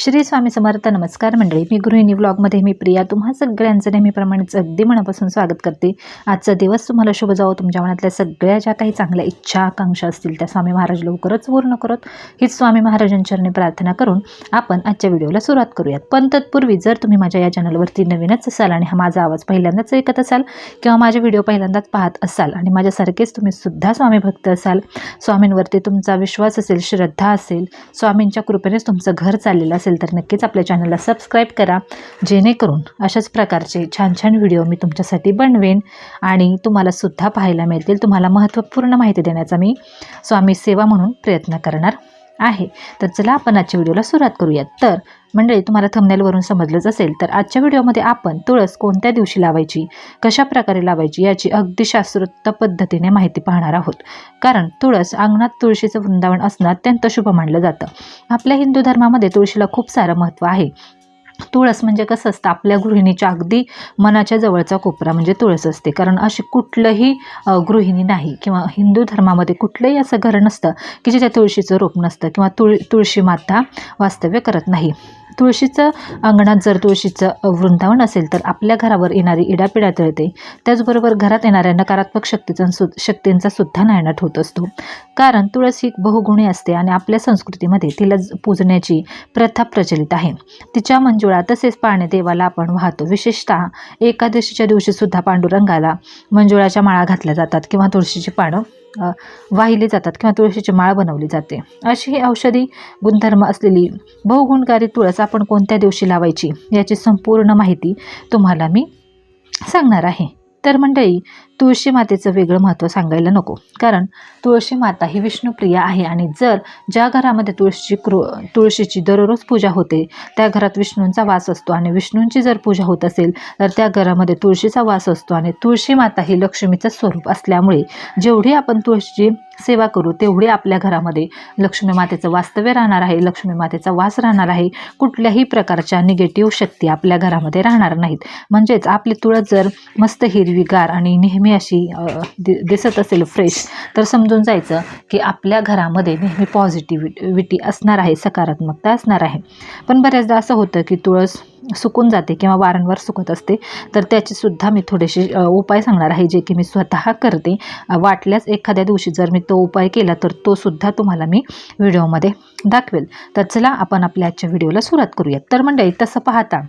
श्री स्वामी समर्थ नमस्कार मंडळी. मी गृहिणी ब्लॉगमध्ये मी प्रिया. तुम्हा सगळ्यांचं नेहमीप्रमाणेच अगदी मनापासून स्वागत करते. आजचा दिवस तुम्हाला शुभ जावं. तुमच्या मनातल्या सगळ्या ज्या काही चांगल्या इच्छा आकांक्षा असतील त्या स्वामी महाराज लवकरच पूर्ण करत हीच स्वामी महाराजांचरणी प्रार्थना करून आपण आजच्या व्हिडिओला सुरुवात करूयात. पण तत्पूर्वी जर तुम्ही माझ्या या चॅनलवरती नवीनच असाल आणि हा माझा आवाज पहिल्यांदाच ऐकत असाल किंवा माझे व्हिडिओ पहिल्यांदाच पाहत असाल आणि माझ्यासारखेच तुम्ही सुद्धा स्वामी भक्त असाल स्वामींवरती तुमचा विश्वास असेल श्रद्धा असेल स्वामींच्या कृपेनेच तुमचं घर चाललेलं असेल असेल तर नक्कीच आपल्या चॅनलला सबस्क्राईब करा. जेणेकरून अशाच प्रकारचे छान छान व्हिडिओ मी तुमच्यासाठी बनवेन आणि तुम्हाला सुद्धा पाहायला मिळतील. तुम्हाला महत्त्वपूर्ण माहिती देण्याचा मी स्वामी सेवा म्हणून प्रयत्न करणार. आहे. तर चला आपण आजच्या व्हिडिओला सुरुवात करूयात. तर मंडळी तुम्हाला थंबनेलवरून समजलंच असेल तर आजच्या व्हिडिओमध्ये आपण तुळस कोणत्या दिवशी लावायची कशा प्रकारे लावायची याची अगदी शास्त्रोक्त पद्धतीने माहिती पाहणार आहोत. कारण तुळस अंगणात तुळशीचं वृंदावन असणं अत्यंत शुभ मानलं जातं. आपल्या हिंदू धर्मामध्ये तुळशीला खूप सारं महत्त्व आहे. तुळस म्हणजे कसं असतं? आपल्या गृहिणीच्या अगदी मनाच्या जवळचा कोपरा म्हणजे तुळस असते. कारण अशी कुठलंही गृहिणी नाही किंवा हिंदू धर्मामध्ये कुठलंही असं घर नसतं की जिथे तुळशीचं रोप नसतं किंवा तुळ तुळशी माता वास्तव्य करत नाही. तुळशीचं अंगणात जर तुळशीचं वृंदावन असेल तर आपल्या घरावर येणारी इडापिडा तळते. त्याचबरोबर घरात येणाऱ्या नकारात्मक शक्तीचा सु शक्तींचा सुद्धा नायनाट होत असतो. कारण तुळस ही बहुगुणी असते आणि आपल्या संस्कृतीमध्ये तिला पूजण्याची प्रथा प्रचलित आहे. तिच्या मंजुळा तसेच पाणी देवाला आपण वाहतो. विशेषतः एकादशीच्या दिवशीसुद्धा पांडुरंगाला मंजुळाच्या माळा घातल्या जातात किंवा तुळशीची पानं वाहिले जातात किंवा तुळशीची माळ बनवली जाते. अशी ही औषधी गुणधर्म असलेली बहुगुणकारी तुळस आपण कोणत्या दिवशी लावायची याची संपूर्ण माहिती तुम्हाला मी सांगणार आहे. तर मंडळी तुळशी मातेचं वेगळं महत्त्व सांगायला नको. कारण तुळशी माता ही विष्णुप्रिय आहे आणि जर ज्या घरामध्ये तुळशीची कृ तुळशीची दररोज पूजा होते त्या घरात विष्णूंचा वास असतो आणि विष्णूंची जर पूजा होत असेल तर त्या घरामध्ये तुळशीचा वास असतो आणि तुळशी माता ही लक्ष्मीचं स्वरूप असल्यामुळे जेवढी आपण तुळशीची सेवा करू तेवढी आपल्या घरामध्ये लक्ष्मी मातेचं वास्तव्य राहणार आहे लक्ष्मी मातेचा वास राहणार आहे. कुठल्याही प्रकारच्या निगेटिव्ह शक्ती आपल्या घरामध्ये राहणार नाहीत. म्हणजेच आपली तुळस जर मस्त हिरवीगार आणि नेहमी अशी दि दिसत असेल फ्रेश तर समजून जायचं की आपल्या घरामध्ये नेहमी पॉझिटिव्हिटी असणार आहे सकारात्मकता असणार आहे. पण बऱ्याचदा असं होतं की तुळस सुकून जाते किंवा वारंवार सुकत असते तर त्याचेसुद्धा मी थोडेसे उपाय सांगणार आहे जे की मी स्वतः करते. वाटल्यास एखाद्या दिवशी जर मी तो उपाय केला तर तो सुद्धा तुम्हाला मी व्हिडिओमध्ये दाखवेल. तर चला आपण आपल्या आजच्या व्हिडिओला सुरुवात करूयात. तर मंडळी तसं पाहता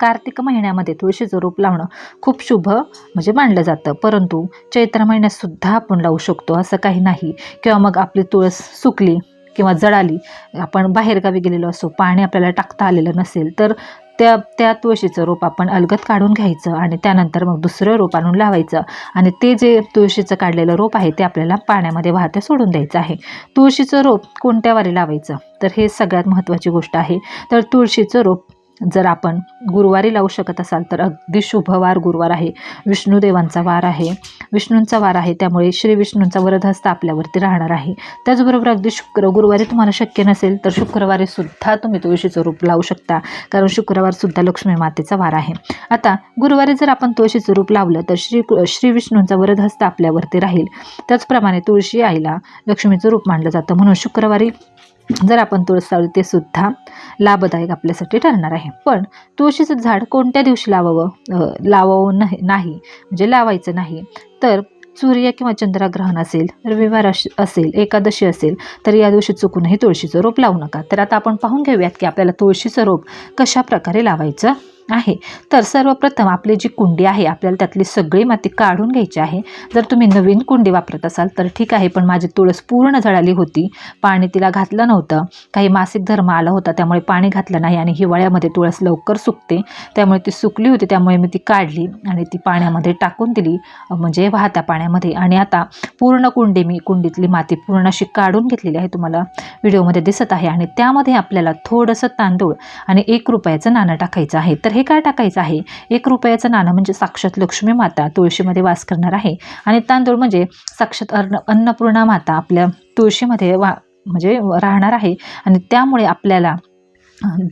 कार्तिक महिन्यामध्ये तुळशीचं रोप लावणं खूप शुभ म्हणजे मानलं जातं. परंतु चैत्र महिन्यातसुद्धा आपण लावू शकतो असं काही नाही. किंवा मग आपली तुळस सुकली किंवा जळाली आपण बाहेरगावी गेलेलो असो पाणी आपल्याला टाकता आलेलं नसेल तर त्या त्या तुळशीचं रोप आपण अलगत काढून घ्यायचं आणि त्यानंतर मग दुसरं रोप आणून लावायचं. आणि ते जे तुळशीचं काढलेलं रोप आहे ते आपल्याला पाण्यामध्ये वाहते सोडून द्यायचं आहे. तुळशीचं रोप कोणत्या वारी लावायचं? तर हे सगळ्यात महत्त्वाची गोष्ट आहे. तर तुळशीचं रोप जर आपण गुरुवारी लावू शकत असाल तर अगदी शुभवार गुरुवार आहे. विष्णुदेवांचा वार आहे. विष्णूंचा वार आहे त्यामुळे श्री विष्णूंचा वरदहस्त आपल्यावरती राहणार आहे. त्याचबरोबर अगदी शुक्र गुरुवारी तुम्हाला शक्य नसेल तर शुक्रवारी सुद्धा तुम्ही तुळशीचं रूप लावू शकता कारण शुक्रवार सुद्धा लक्ष्मी मातेचा वार आहे. आता गुरुवारी जर आपण तुळशीचं रूप लावलं तर श्री श्री विष्णूंचा वरदहस्त आपल्यावरती राहील. त्याचप्रमाणे तुळशी आईला लक्ष्मीचं रूप मानलं जातं. म्हणून शुक्रवारी जर आपण तुळस लावली ते सुद्धा लाभदायक आपल्यासाठी ठरणार आहे. पण तुळशीचं झाड कोणत्या दिवशी लावावं? लावावं नाही नाही म्हणजे लावायचं नाही. तर सूर्य किंवा चंद्रग्रहण असेल रविवार अश- असेल एकादशी असेल तर या दिवशी चुकूनही तुळशीचं रोप लावू नका. तर आता आपण पाहून घेऊयात की आपल्याला तुळशीचं रोप कशा प्रकारे लावायचं? आहे. तर सर्वप्रथम आपली जी कुंडी आहे आपल्याला त्यातली सगळी माती काढून घ्यायची आहे. जर तुम्ही नवीन कुंडी वापरत असाल तर ठीक आहे पण माझी तुळस पूर्ण जळाली होती. पाणी तिला घातलं नव्हतं. काही मासिक धर्म आला होता त्यामुळे पाणी घातलं नाही आणि हिवाळ्यामध्ये तुळस लवकर सुकते. त्यामुळे ती सुकली होती त्यामुळे मी ती काढली आणि ती पाण्यामध्ये टाकून दिली. म्हणजे वाहत्या पाण्यामध्ये. आणि आता पूर्ण कुंडी मी कुंडीतली माती पूर्ण अशी काढून घेतलेली आहे तुम्हाला व्हिडिओमध्ये दिसत आहे. आणि त्यामध्ये आपल्याला थोडंसं तांदूळ आणि एक रुपयाचं नाणं टाकायचं आहे. तर हे काय टाकायचं आहे? एक रुपयाचं नाणं म्हणजे साक्षात लक्ष्मी माता तुळशीमध्ये वास करणार आहे. आणि तांदूळ म्हणजे साक्षात अन्न अन्नपूर्णा माता आपल्या तुळशीमध्ये वा म्हणजे राहणार आहे. आणि त्यामुळे आपल्याला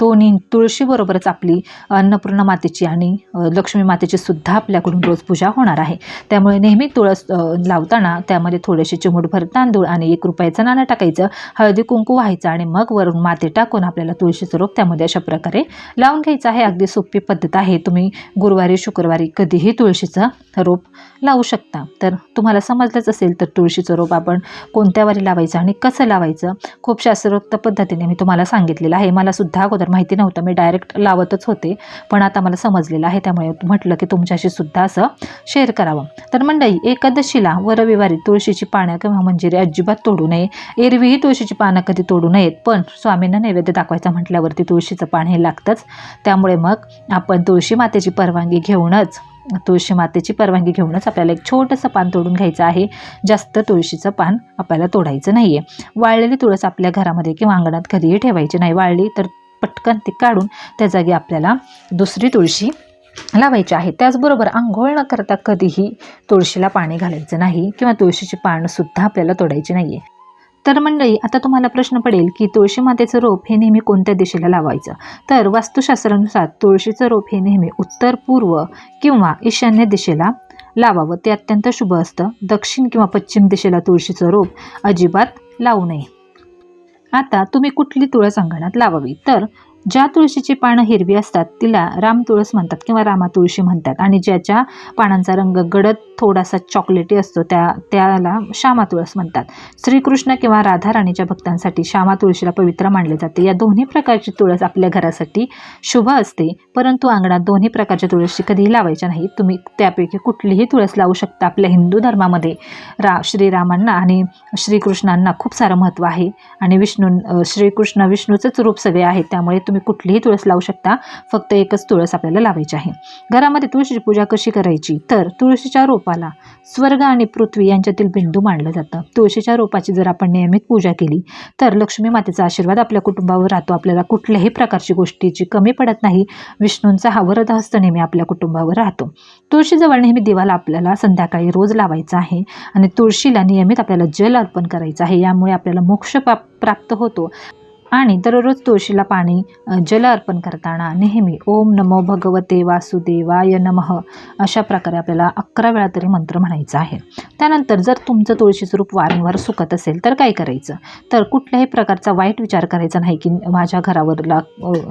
दोन्ही तुळशीबरोबरच आपली अन्नपूर्णा मातेची आणि लक्ष्मी मातेची सुद्धा आपल्याकडून रोज पूजा होणार आहे. त्यामुळे नेहमी तुळस लावताना त्यामध्ये थोडेसे चिमूटभर तांदूळ आणि एक रुपयाचं नाणं टाकायचं हळदी कुंकू व्हायचं आणि मग वरून माती टाकून आपल्याला तुळशीचं रोप त्यामध्ये अशा प्रकारे लावून घ्यायचं आहे. अगदी सोपी पद्धत आहे. तुम्ही गुरुवारी शुक्रवारी कधीही तुळशीचं रोप लावू शकता. तर तुम्हाला समजलंच असेल तर तुळशीचं रोप आपण कोणत्या वारी लावायचं आणि कसं लावायचं? खूप शास्त्रोक्त पद्धतीने मी तुम्हाला सांगितलेलं आहे. मला सुद्धा अगोदर माहिती नव्हतं. मी डायरेक्ट लावतच होते. पण आता मला समजलेलं आहे. त्यामुळे म्हटलं की तुमच्याशी सुद्धा असं शेअर करावं. तर मंडई एकादशीला व रविवारी तुळशीची पानं किंवा मंजिरी अजिबात तोडू नये. एरवीही तुळशीची पानं कधी तोडू नयेत. पण स्वामींना नैवेद्य दाखवायचा म्हटल्यावरती तुळशीचं पान हे लागतंच. त्यामुळे मग आपण तुळशी मातेची परवानगी घेऊनच तुळशी मातेची परवानगी घेऊनच आपल्याला एक छोटंसं पान तोडून घ्यायचं आहे. जास्त तुळशीचं पान आपल्याला तोडायचं नाही आहे वाळलेली तुळस आपल्या घरामध्ये किंवा अंगणात कधीही ठेवायची नाही. वाळली तर पटकन ती काढून त्या जागी आपल्याला दुसरी तुळशी लावायची आहे. त्याचबरोबर आंघोळ न करता कधीही तुळशीला पाणी घालायचं नाही किंवा तुळशीची पानंसुद्धा आपल्याला तोडायची नाही आहे तर मंडळी आता तुम्हाला प्रश्न पडेल की तुळशी मातेचं रोप हे नेहमी कोणत्या दिशेला लावायचं? तर वास्तुशास्त्रानुसार तुळशीचं रोप हे नेहमी उत्तर पूर्व किंवा ईशान्य दिशेला लावावं. ते अत्यंत शुभ असतं. दक्षिण किंवा पश्चिम दिशेला तुळशीचं रोप अजिबात लावू नये. आता तुम्ही कुठली तुळस अंगणात लावावी? तर ज्या तुळशीची पानं हिरवी असतात तिला राम तुळस म्हणतात किंवा रामा तुळशी म्हणतात. आणि ज्याच्या पानांचा रंग गडद थोडासा चॉकलेटी असतो त्या त्याला श्यामा तुळस म्हणतात. श्रीकृष्ण किंवा राधा राणीच्या भक्तांसाठी श्यामा तुळशीला पवित्र मानले जाते. या दोन्ही प्रकारची तुळस आपल्या घरासाठी शुभ असते. परंतु अंगणात दोन्ही प्रकारच्या तुळशी कधीही लावायच्या नाही तुम्ही त्यापैकी कुठलीही तुळस लावू शकता. आपल्या हिंदू धर्मामध्ये रा श्रीरामांना आणि श्रीकृष्णांना खूप सारं महत्त्व आहे. आणि विष्णू श्रीकृष्ण विष्णूचंच रूप सगळे आहे त्यामुळे तुम्ही कुठलीही तुळस लावू शकता. फक्त एकच तुळस आपल्याला लावायची आहे. घरामध्ये तुळशीची पूजा कशी करायची? तर तुळशीच्या रोपाला स्वर्ग आणि पृथ्वी यांच्यातील बिंदू मानलं जातं. तुळशीच्या रोपाची जर आपण नियमित पूजा केली तर लक्ष्मी मातेचा आशीर्वाद आपल्या कुटुंबावर राहतो. आपल्याला कुठल्याही प्रकारची गोष्टीची कमी पडत नाही. विष्णूंचा हा वरदहस्त नेहमी आपल्या कुटुंबावर राहतो. तुळशीजवळ नेहमी दिवाला आपल्याला संध्याकाळी रोज लावायचा आहे आणि तुळशीला नियमित आपल्याला जल अर्पण करायचं आहे. यामुळे आपल्याला मोक्ष प्राप्त होतो. आणि दररोज तुळशीला पाणी जल अर्पण करताना नेहमी ओम नमो भगवते वासुदेवाय नमः अशा प्रकारे आपल्याला अकरा वेळा तरी मंत्र म्हणायचा आहे. त्यानंतर जर तुमचं तुळशीचं रूप वारंवार सुकत असेल तर काय करायचं? तर कुठल्याही प्रकारचा वाईट विचार करायचा नाही की माझ्या घरावर ला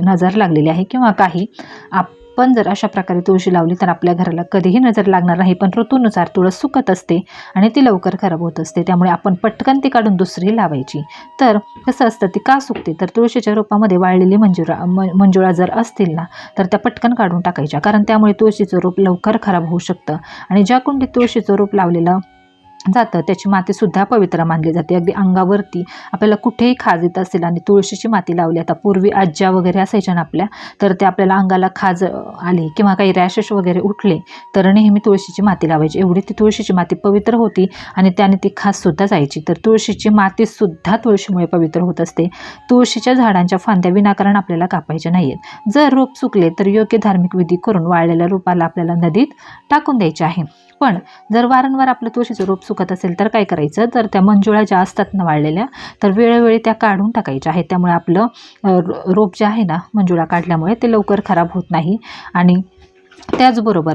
नजर लागलेली आहे किंवा काही. आप पण जर अशा प्रकारे तुळशी लावली तर आपल्या घराला कधीही नजर लागणार नाही. पण ऋतूनुसार तुळस सुकत असते आणि ती लवकर खराब होत असते. त्यामुळे आपण पटकन ती काढून दुसरी लावायची. तर कसं असतं ती का सुकते? तर तुळशीच्या रोपामध्ये वाळलेली मंजुळा मंजुळा जर असतील ना तर त्या पटकन काढून टाकायच्या. कारण त्यामुळे तुळशीचं रोप लवकर खराब होऊ शकतं. आणि ज्या कुंडीत तुळशीचं रोप लावलेलं जातं. त्याची मातीसुद्धा पवित्र मानली जाते. अगदी अंगावरती आपल्याला कुठेही खाज येत असेल आणि तुळशीची माती लावली आता पूर्वी आज्या वगैरे असायच्या ना आपल्या तर ते आपल्याला अंगाला खाज आली किंवा काही रॅशेस वगैरे उठले तर नेहमी तुळशीची माती लावायची. एवढी ती तुळशीची माती पवित्र होती आणि त्याने ती खाजसुद्धा जायची. तर तुळशीची मातीसुद्धा तुळशीमुळे पवित्र होत असते. तुळशीच्या झाडांच्या फांद्या विनाकारण आपल्याला कापायच्या नाही आहेत जर रोप सुकले तर योग्य धार्मिक विधी करून वाळलेल्या रोपाला आपल्याला नदीत टाकून द्यायचे आहे. पण जर वारंवार आपलं तुळशीचं रोप सुकत असेल तर काय करायचं? तर त्या मंजुळा ज्या असतात ना वाळलेल्या तर वेळोवेळी त्या काढून टाकायच्या आहेत. त्यामुळे आपलं रोप जे आहे ना मंजुळा काढल्यामुळे ते लवकर खराब होत नाही. आणि त्याचबरोबर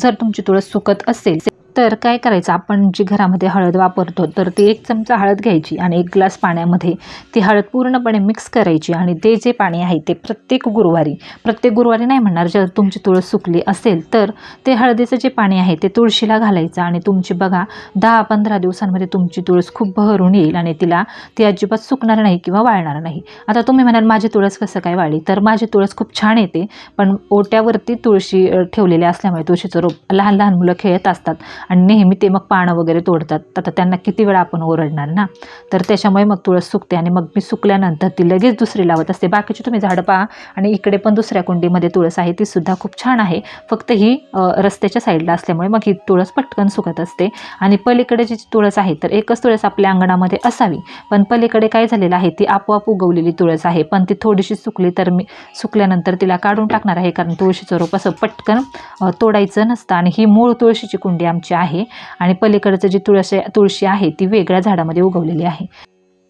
जर तुमची तुळस सुकत असेल तर काय करायचं? आपण जी घरामध्ये हळद वापरतो तर ती एक चमचा हळद घ्यायची आणि एक ग्लास पाण्यामध्ये ती हळद पूर्णपणे मिक्स करायची आणि ते जे पाणी आहे ते प्रत्येक गुरुवारी प्रत्येक गुरुवारी नाही म्हणणार जर तुमची तुळस सुकली असेल तर ते हळदीचं जे पाणी आहे ते तुळशीला घालायचं आणि तुमची बघा दहा पंधरा दिवसांमध्ये तुमची तुळस खूप बहरून येईल आणि तिला ती अजिबात सुकणार नाही किंवा वाळणार नाही. आता तुम्ही म्हणाल माझी तुळस कसं काय वाळली? तर माझी तुळस खूप छान येते पण ओट्यावरती तुळशी ठेवलेली असल्यामुळे तुळशीचं रोप लहान लहान मुलं खेळत असतात. आणि नेहमी ते मग पानं वगैरे तोडतात. आता त्यांना किती वेळा आपण ओरडणार ना? तर त्याच्यामुळे मग तुळस सुकते आणि मग मी सुकल्यानंतर ती लगेच दुसरी लावत असते. बाकीची तुम्ही झाडं पहा आणि इकडे पण दुसऱ्या कुंडीमध्ये तुळस आहे ती सुद्धा खूप छान आहे. फक्त ही रस्त्याच्या साईडला असल्यामुळे मग ही तुळस पटकन सुकत असते. आणि पलीकडे जी तुळस आहे तर एकच तुळस आपल्या अंगणामध्ये असावी. पण पलीकडे काय झालेलं आहे ती आपोआप उगवलेली तुळस आहे. पण ती थोडीशी सुकली तर मी सुकल्यानंतर तिला काढून टाकणार आहे. कारण तुळशीचं रोप असं पटकन तोडायचं नसतं. आणि ही मूळ तुळशीची कुंडी आमची आहे. आणि पलीकडचं जी तुळशी तुळशी आहे ती वेगळ्या झाडामध्ये उगवलेली आहे.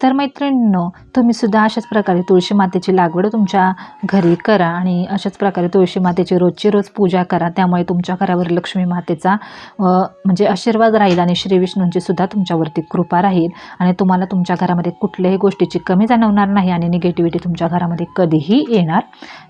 तर मैत्रिणींनो तुम्ही सुद्धा अशाच प्रकारे तुळशी मातेची लागवड तुमच्या घरी करा आणि अशाच प्रकारे तुळशी मातेची रोजची रोज पूजा करा. त्यामुळे तुमच्या घरावर लक्ष्मी मातेचा म्हणजे आशीर्वाद राहील आणि श्री विष्णूंची सुद्धा तुमच्यावरती कृपा राहील. आणि तुम्हाला तुमच्या घरामध्ये कुठल्याही गोष्टीची कमी जाणवणार नाही आणि निगेटिव्हिटी तुमच्या घरामध्ये कधीही येणार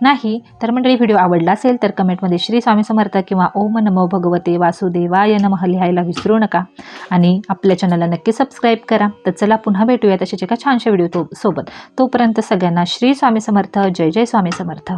नाही. तर मंडळी व्हिडिओ आवडला असेल तर कमेंटमध्ये श्री स्वामी समर्थ किंवा ओम नमो भगवते वासुदेवाय नमः लिहायला विसरू नका. आणि आपल्या चॅनलला नक्की सबस्क्राईब करा. तर चला पुन्हा भेटूया तशाच एका छानशा व्हिडिओ तो सोबत. तोपर्यंत सगळ्यांना श्री स्वामी समर्थ जय जय स्वामी समर्थ.